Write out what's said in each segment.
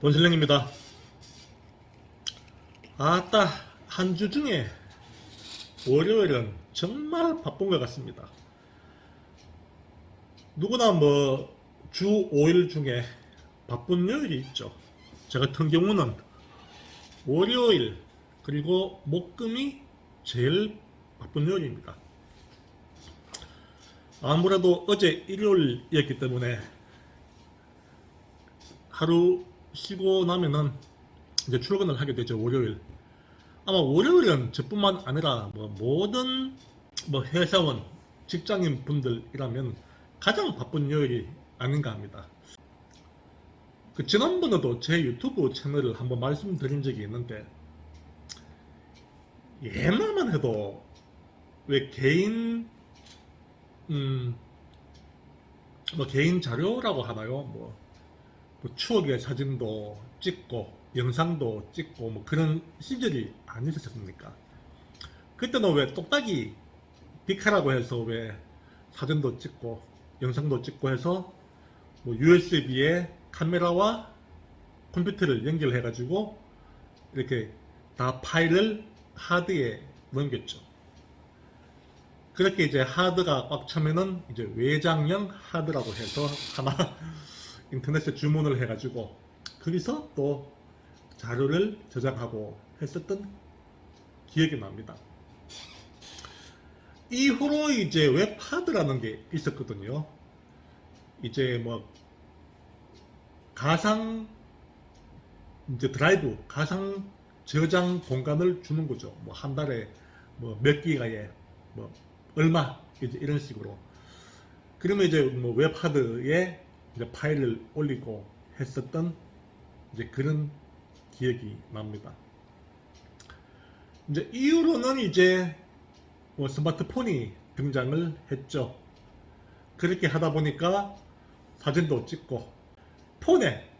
돈실랭입니다. 아따 한 주 중에 월요일은 정말 바쁜 것 같습니다. 누구나 뭐 주 5일 중에 바쁜 요일이 있죠. 저 같은 경우는 월요일 그리고 목금이 제일 바쁜 요일입니다. 아무래도 어제 일요일이었기 때문에 하루 쉬고 나면은 이제 출근을 하게 되죠 월요일. 아마 월요일은 저뿐만 아니라 뭐 모든 뭐 회사원 직장인 분들이라면 가장 바쁜 요일이 아닌가 합니다. 그 지난번에도 제 유튜브 채널을 한번 말씀드린 적이 있는데 옛날만 해도 왜 개인 음 뭐 개인 자료라고 하나요? 뭐 뭐 추억의 사진도 찍고 영상도 찍고 뭐 그런 시절이 아니셨습니까? 그때는 왜 똑딱이 비카라고 해서 왜 사진도 찍고 영상도 찍고 해서 뭐 USB에 카메라와 컴퓨터를 연결해 가지고 이렇게 다 파일을 하드에 넘겼죠. 그렇게 이제 하드가 꽉 차면은 이제 외장형 하드라고 해서 하나 인터넷에 주문을 해가지고 거기서 또 자료를 저장하고 했었던 기억이 납니다. 이후로 이제 웹하드라는 게 있었거든요. 이제 뭐 가상 이제 드라이브 가상 저장 공간을 주는 거죠. 뭐 한 달에 뭐 몇 기가에 뭐 얼마 이제 이런 식으로. 그러면 이제 뭐 웹하드에 이제 파일을 올리고 했었던 이제 그런 기억이 납니다. 이제 이후로는 이제 뭐 스마트폰이 등장을 했죠. 그렇게 하다 보니까 사진도 찍고 폰에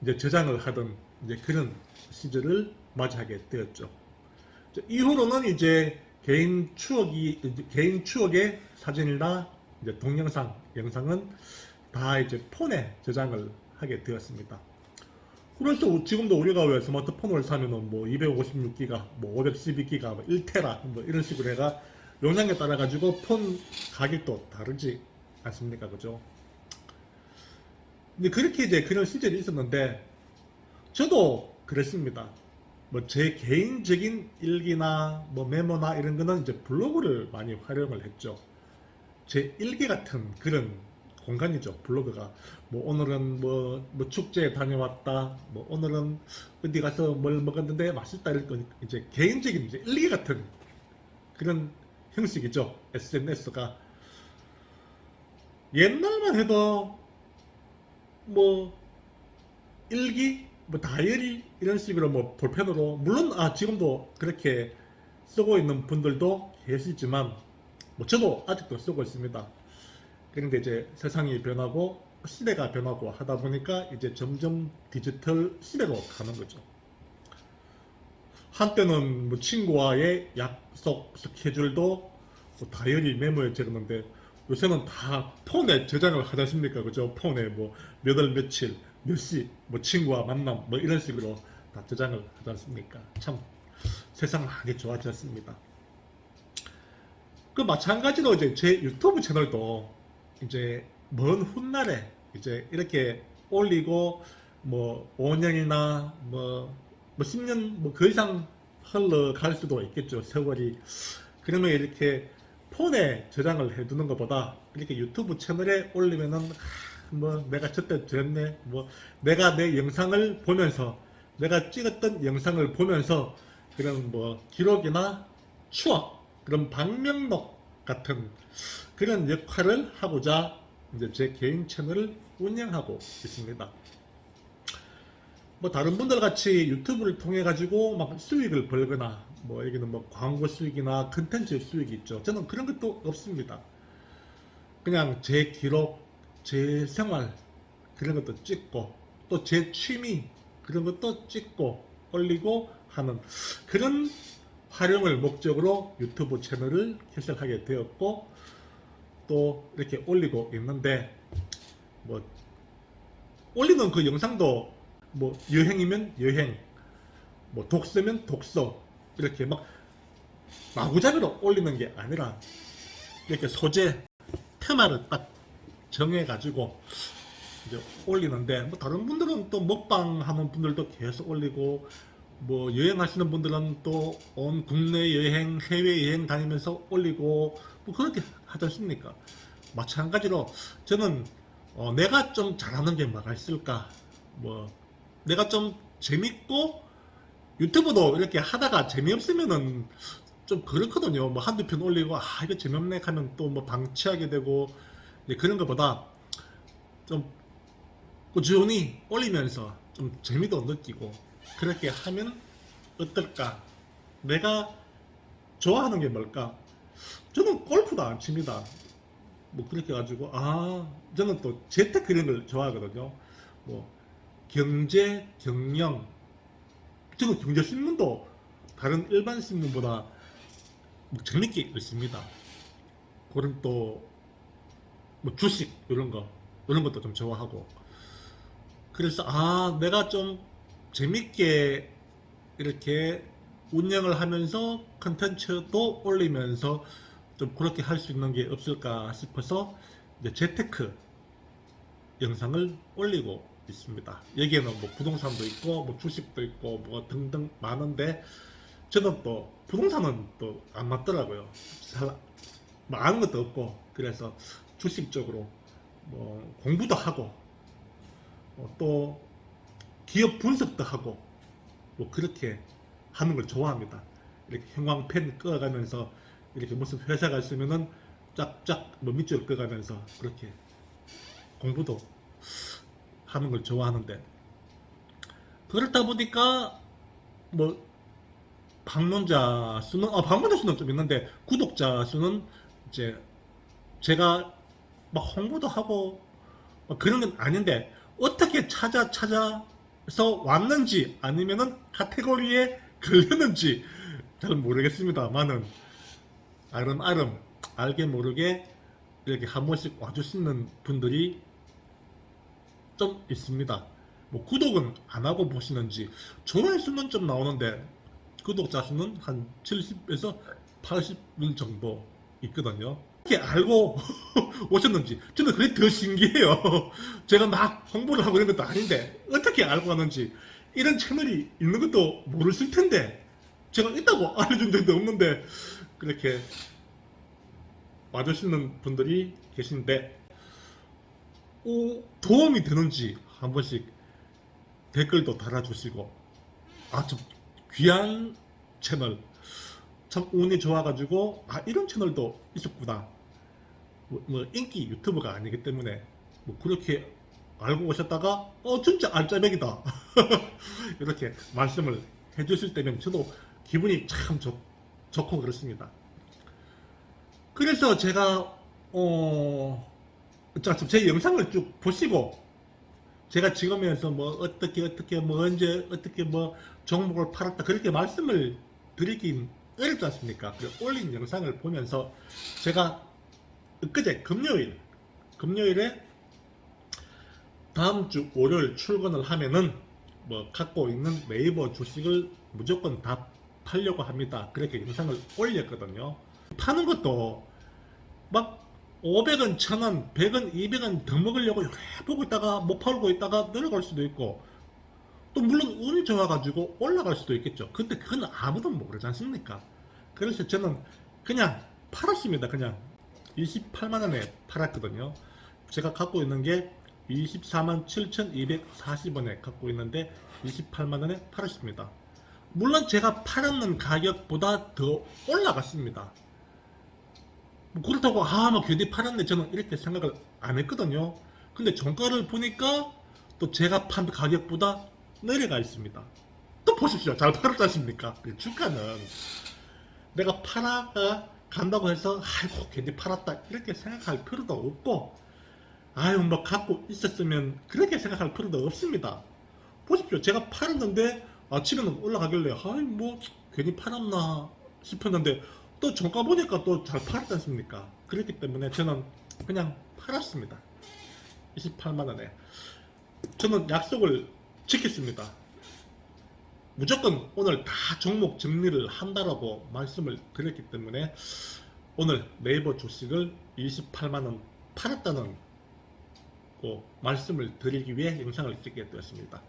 이제 저장을 하던 이제 그런 시절을 맞이하게 되었죠. 이후로는 이제 개인 추억이 개인 추억의 사진이나 이제 동영상, 영상은 다 이제 폰에 저장을 하게 되었습니다. 그래서 지금도 우리가 왜 스마트폰을 사면은 뭐 256기가, 뭐 512기가, 뭐 1테라 뭐 이런 식으로 해가 용량에 따라 가지고 폰 가격도 다르지 않습니까, 그죠? 근데 그렇게 이제 그런 시절이 있었는데 저도 그랬습니다. 뭐 제 개인적인 일기나 뭐 메모나 이런 거는 이제 블로그를 많이 활용을 했죠. 제 일기 같은 그런 공간이죠. 블로그가. 뭐 오늘은 뭐, 뭐 축제에 다녀왔다. 뭐 오늘은 어디 가서 뭘 먹었는데 맛있다 이럴 거 이제 개인적인 이제 일기 같은 그런 형식이죠. SNS가. 옛날만 해도 뭐 일기 뭐 다이어리 이런 식으로 뭐 볼펜으로 물론 아 지금도 그렇게 쓰고 있는 분들도 계시지만 뭐 저도 아직도 쓰고 있습니다. 그런데 이제 세상이 변하고 시대가 변하고 하다 보니까 이제 점점 디지털 시대로 가는 거죠. 한때는 뭐 친구와의 약속 스케줄도 뭐 다이어리 메모에 적었는데 요새는 다 폰에 저장을 하지 않습니까? 그죠? 폰에 뭐 몇 월 며칠 몇 시 뭐 친구와 만남 뭐 이런 식으로 다 저장을 하지 않습니까? 참 세상 많이 좋아졌습니다. 그 마찬가지로 이제 제 유튜브 채널도 이제 먼 훗날에 이제 이렇게 올리고 뭐 5년이나 뭐, 뭐 10년 뭐 그 이상 흘러갈 수도 있겠죠 세월이. 그러면 이렇게 폰에 저장을 해두는 것보다 이렇게 유튜브 채널에 올리면은 하, 뭐 내가 저때 저랬네 뭐 내가 내 영상을 보면서 내가 찍었던 영상을 보면서 그런 뭐 기록이나 추억 그런 방명록 같은 그런 역할을 하고자 이제 제 개인 채널을 운영하고 있습니다. 뭐 다른 분들 같이 유튜브를 통해 가지고 막 수익을 벌거나 뭐 여기는 뭐 광고 수익이나 컨텐츠 수익이 있죠. 저는 그런 것도 없습니다. 그냥 제 기록, 제 생활 그런 것도 찍고 또 제 취미 그런 것도 찍고 올리고 하는 그런 활용을 목적으로 유튜브 채널을 개설하게 되었고 또 이렇게 올리고 있는데 뭐 올리는 그 영상도 뭐 여행이면 여행, 뭐 독서면 독서 이렇게 막 마구잡이로 올리는 게 아니라 이렇게 소재 테마를 딱 정해 가지고 이제 올리는데 뭐 다른 분들은 또 먹방 하는 분들도 계속 올리고 뭐 여행하시는 분들은 또 온 국내 여행, 해외 여행 다니면서 올리고 뭐 그렇게 하지 않습니까? 마찬가지로 저는 어, 내가 좀 잘하는 게 뭐가 있을까? 뭐 내가 좀 재밌고 유튜브도 이렇게 하다가 재미없으면은 좀 그렇거든요. 뭐 한두 편 올리고 아 이거 재미없네 하면 또 뭐 방치하게 되고 그런 것보다 좀 꾸준히 올리면서 좀 재미도 느끼고 그렇게 하면 어떨까? 내가 좋아하는 게 뭘까? 저는 골프도 안 칩니다. 뭐 그렇게 가지고 아 저는 또 재테크 이런 걸 좋아하거든요. 뭐 경제, 경영 저는 경제 신문도 다른 일반 신문보다 뭐 재밌게 읽습니다. 그런 또 뭐 주식 이런 거 이런 것도 좀 좋아하고 그래서 아 내가 좀 재밌게 이렇게 운영을 하면서 컨텐츠도 올리면서 좀 그렇게 할 수 있는 게 없을까 싶어서 이제 재테크 영상을 올리고 있습니다. 여기에는 뭐 부동산도 있고 뭐 주식도 있고 뭐 등등 많은데 저는 또 부동산은 또 안 맞더라고요. 잘 뭐 아는 것도 없고 그래서 주식 쪽으로 뭐 공부도 하고 어, 또 기업 분석도 하고 뭐 그렇게 하는 걸 좋아합니다. 이렇게 형광펜 꺼가면서 이렇게 무슨 회사가 있으면은 쫙쫙 뭐 밑줄 꺼가면서 그렇게 공부도 하는 걸 좋아하는데 그렇다 보니까 뭐 방문자 수는 아 방문자 수는 좀 있는데 구독자 수는 이제 제가 막 홍보도 하고 막 그런 건 아닌데 어떻게 찾아 찾아 서 왔는지 아니면은 카테고리에 걸렸는지 잘 모르겠습니다만은 아름아름 알게 모르게 이렇게 한 번씩 와주시는 분들이 좀 있습니다. 뭐 구독은 안 하고 보시는지 좋아요 수는 좀 나오는데 구독자 수는 한 70에서 80분 정도 있거든요. 어떻게 알고 오셨는지 저는 그게 더 신기해요. 제가 막 홍보를 하고 이런 것도 아닌데 어떻게 알고 왔는지 이런 채널이 있는 것도 모르실 텐데 제가 있다고 알려준 적도 없는데 그렇게 와주시는 분들이 계신데 어, 도움이 되는지 한 번씩 댓글도 달아주시고 아좀 귀한 채널 참 운이 좋아가지고 아 이런 채널도 있었구나. 뭐, 뭐 인기 유튜버가 아니기 때문에 뭐 그렇게 알고 오셨다가 어 진짜 알짜배기다. 이렇게 말씀을 해주실 때면 저도 기분이 참 좋, 좋고 그렇습니다. 그래서 제가 어 자, 제 영상을 쭉 보시고 제가 지금에서 뭐 어떻게 어떻게 뭐 언제 어떻게 뭐 종목을 팔았다 그렇게 말씀을 드리긴 어렵지 않습니까? 그 올린 영상을 보면서 제가 엊그제 금요일 금요일에 다음 주 월요일 출근을 하면은 뭐 갖고 있는 네이버 주식을 무조건 다 팔려고 합니다. 그렇게 영상을 올렸거든요. 파는 것도 막 500원, 1000원, 100원, 200원 더 먹으려고 해보고 있다가 못 팔고 있다가 내려갈 수도 있고 또 물론 운이 좋아가지고 올라갈 수도 있겠죠. 근데 그건 아무도 모르지 않습니까? 그래서 저는 그냥 팔았습니다. 그냥 28만 원에 팔았거든요. 제가 갖고 있는 게 24만 7,240원에 갖고 있는데 28만 원에 팔았습니다. 물론 제가 팔았는 가격보다 더 올라갔습니다. 뭐 그렇다고 아막 괜히 팔았네 저는 이렇게 생각을 안 했거든요. 근데 종가를 보니까 또 제가 판 가격보다 내려가 있습니다. 또 보십시오. 잘 팔았지 않습니까? 그 주가는 내가 팔아가 간다고 해서 아이고 괜히 팔았다 이렇게 생각할 필요도 없고 아유 뭐 갖고 있었으면 그렇게 생각할 필요도 없습니다. 보십시오. 제가 팔았는데 아침에는 올라가길래 아이 뭐 괜히 팔았나 싶었는데 또 종가 보니까 또 잘 팔았지 않습니까? 그렇기 때문에 저는 그냥 팔았습니다. 28만 원에. 저는 약속을 지켰습니다. 무조건 오늘 다 종목 정리를 한다라고 말씀을 드렸기 때문에 오늘 네이버 주식을 28만 원 팔았다는 그 말씀을 드리기 위해 영상을 찍게 되었습니다.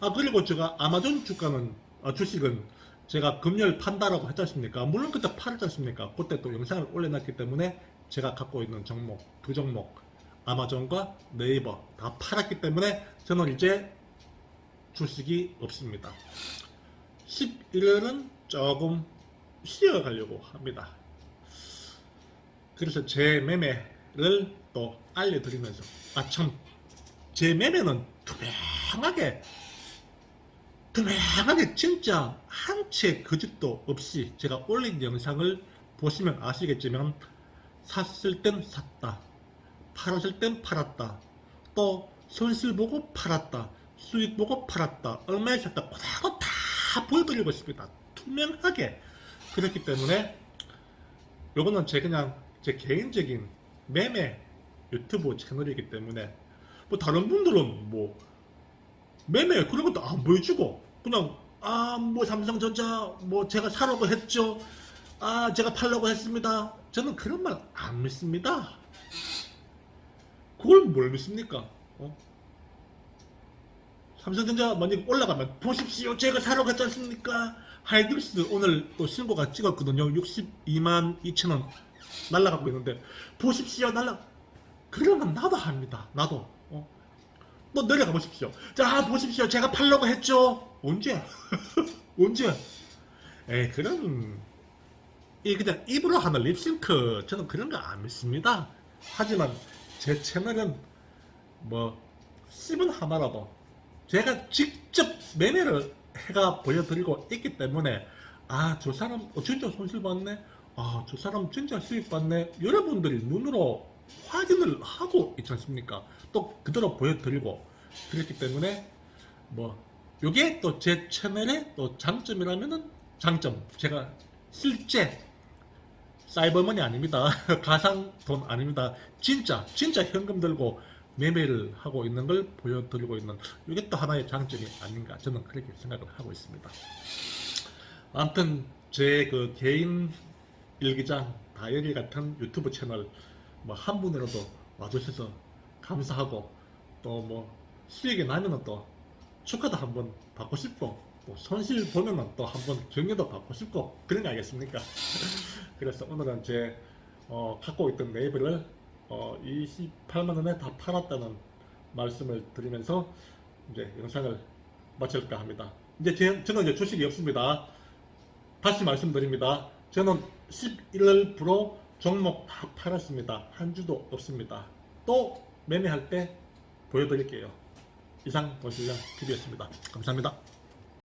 아 그리고 제가 아마존 주가는 아, 주식은 제가 금요일 판다라고 했지 않습니까? 물론 그때 팔았지 않습니까? 그때 또 영상을 올려놨기 때문에 제가 갖고 있는 종목 두 종목 아마존과 네이버 다 팔았기 때문에 저는 이제 주식이 없습니다. 11월은 조금 쉬어가려고 합니다. 그래서 제 매매를 또 알려드리면서 아 참 제 매매는 투명하게 투명하게 진짜 한 채 거짓도 없이 제가 올린 영상을 보시면 아시겠지만 샀을 땐 샀다 팔았을 땐 팔았다 또 손실 보고 팔았다 수익 보고 팔았다. 얼마에 샀다. 그거 다 보여드리고 있습니다. 투명하게. 그렇기 때문에 요거는 제 그냥 제 개인적인 매매 유튜브 채널이기 때문에 뭐 다른 분들은 뭐 매매 그런 것도 안 보여주고 그냥 아 뭐 삼성전자 뭐 제가 사라고 했죠. 아 제가 팔라고 했습니다. 저는 그런 말 안 믿습니다. 그걸 뭘 믿습니까? 어? 삼성전자 만약에 올라가면 보십시오. 제가 사라고 했지 않습니까? 하이닉스 오늘 또 신고가 찍었거든요. 62만 2천원 날라가고 있는데 보십시오. 날라. 그러면 나도 합니다. 나도. 어? 또 내려가 보십시오. 자 보십시오. 제가 팔려고 했죠? 언제? 언제? 에이 그런 이 그냥 입으로 하는 립싱크 저는 그런 거 안 믿습니다. 하지만 제 채널은 뭐 씹은 하나라도 제가 직접 매매를 해가 보여드리고 있기 때문에 아 저 사람 어, 진짜 손실 봤네. 아 저 사람 진짜 수익 봤네. 여러분들이 눈으로 확인을 하고 있지 않습니까? 또 그대로 보여드리고 그렇기 때문에 뭐 요게 또 제 채널의 또 장점이라면은 장점. 제가 실제 사이버머니 아닙니다. 가상 돈 아닙니다. 진짜 진짜 현금 들고 매매를 하고 있는 걸 보여드리고 있는 이게 또 하나의 장점이 아닌가 저는 그렇게 생각을 하고 있습니다. 아무튼 제 그 개인 일기장 다이어리 같은 유튜브 채널 뭐 한 분이라도 와주셔서 감사하고 또 뭐 수익이 나면은 또 축하도 한번 받고 싶고 또 손실 보면은 또 한번 격려도 받고 싶고 그런 거 아니겠습니까? 그래서 오늘은 제 어, 갖고 있던 네이버를 어, 28만 원에 다 팔았다는 말씀을 드리면서 이제 영상을 마칠까 합니다. 이제 제, 저는 이제 주식이 없습니다. 다시 말씀드립니다. 저는 11월부로 종목 다 팔았습니다. 한 주도 없습니다. 또 매매할 때 보여드릴게요. 이상 돈실령 TV였습니다. 감사합니다.